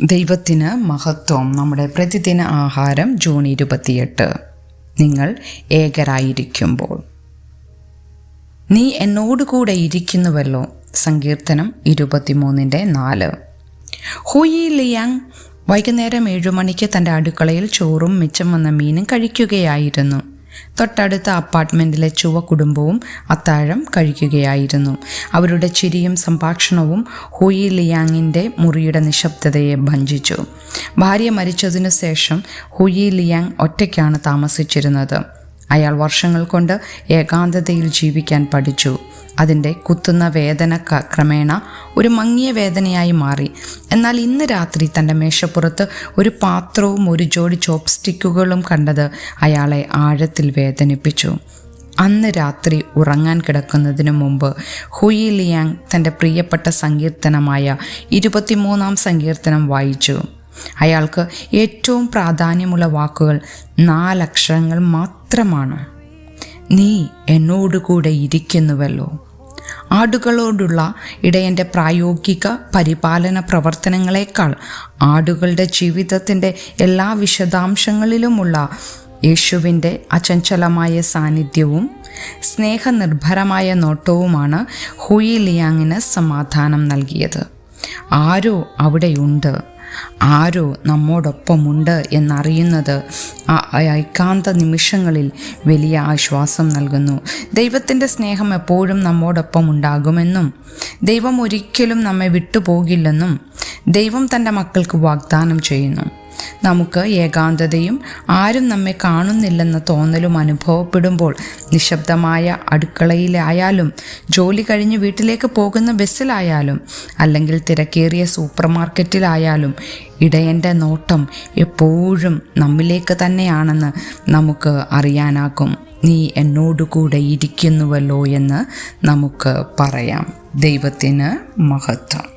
ദൈവത്തിന് മഹത്വം നമ്മുടെ പ്രതിദിന ആഹാരം ജൂൺ ഇരുപത്തിയെട്ട്. നിങ്ങൾ ഏകരായിരിക്കുമ്പോൾ. നീ എന്നോടുകൂടെ ഇരിക്കുന്നുവല്ലോ സങ്കീർത്തനം ഇരുപത്തിമൂന്നിന്റെ നാല്. Hui Liang? വൈകുന്നേരം ഏഴുമണിക്ക് തന്റെ അടുക്കളയിൽ ചോറും മിച്ചം വന്ന മീനും കഴിക്കുകയായിരുന്നു. തൊട്ടടുത്ത അപ്പാർട്ട്മെന്റിലെ ചുവ കുടുംബവും അത്താഴം കഴിക്കുകയായിരുന്നു. അവരുടെ ചിരിയും സംഭാഷണവും ഹുയി ലിയാങ്ങിന്റെ മുറിയുടെ നിശബ്ദതയെ ഭഞ്ചിച്ചു ഭാര്യ മരിച്ചതിനു ശേഷം ഹുയി ലിയാങ് ഒറ്റയ്ക്കാണ് താമസിച്ചിരുന്നത്. അയാൾ വർഷങ്ങൾ കൊണ്ട് ഏകാന്തതയിൽ ജീവിക്കാൻ പഠിച്ചു. അതിന്റെ കുത്തുന്ന വേദന ക്രമേണ ഒരു മങ്ങിയ വേദനയായി മാറി. എന്നാൽ ഇന്ന് രാത്രി തന്റെ മേശപ്പുറത്ത് ഒരു പാത്രവും ഒരു ജോഡി ചോപ്സ്റ്റിക്കുകളും കണ്ടത് അയാളെ ആഴത്തിൽ വേദനിപ്പിച്ചു. അന്ന് രാത്രി ഉറങ്ങാൻ കിടക്കുന്നതിന് മുമ്പ് ഹുയി ലിയാങ് തന്റെ പ്രിയപ്പെട്ട സങ്കീർത്തനമായ ഇരുപത്തിമൂന്നാം സങ്കീർത്തനം വായിച്ചു. അയാൾക്ക് ഏറ്റവും പ്രാധാന്യമുള്ള വാക്കുകൾ നാലക്ഷരങ്ങൾ മാത്രമാണ്. നീ എന്നോടുകൂടെ ഇരിക്കുന്നുവല്ലോ. ആടുകളോടുള്ള ഇടയന്റെ പ്രായോഗിക പരിപാലന പ്രവർത്തനങ്ങളെക്കാൾ ആടുകളുടെ ജീവിതത്തിന്റെ എല്ലാ വിശദാംശങ്ങളിലുമുള്ള യേശുവിന്റെ അചഞ്ചലമായ സാന്നിധ്യവും സ്നേഹനിർഭരമായ നോട്ടവുമാണ് ഹുയി ലിയാങ്ങിന് സമാധാനം നൽകിയത്. ആരോ അവിടെയുണ്ട്. ആരോ നമ്മോടൊപ്പമുണ്ട് എന്നറിയുന്നത് ആ ഏകാന്ത നിമിഷങ്ങളിൽ വലിയ ആശ്വാസം നൽകുന്നു. ദൈവത്തിന്റെ സ്നേഹം എപ്പോഴും നമ്മോടൊപ്പം ഉണ്ടാകുമെന്നും ദൈവം ഒരിക്കലും നമ്മെ വിട്ടുപോകില്ലെന്നും ദൈവം തന്റെ മക്കൾക്ക് വാഗ്ദാനം ചെയ്യുന്നു. നമുക്ക് ഏകാന്തതയും ആരും നമ്മെ കാണുന്നില്ലെന്ന തോന്നലും അനുഭവപ്പെടുമ്പോൾ നിശബ്ദമായ അടുക്കളയിലായാലും ജോലി കഴിഞ്ഞ് വീട്ടിലേക്ക് പോകുന്ന ബസ്സിലായാലും അല്ലെങ്കിൽ തിരക്കേറിയ സൂപ്പർ മാർക്കറ്റിലായാലും ഇടയന്റെ നോട്ടം എപ്പോഴും നമ്മിലേക്ക് തന്നെയാണെന്ന് നമുക്ക് അറിയാനാകും. നീ എന്നോടുകൂടെ ഇരിക്കുന്നുവല്ലോ എന്ന് നമുക്ക് പറയാം. ദൈവത്തിന് മഹത്വം.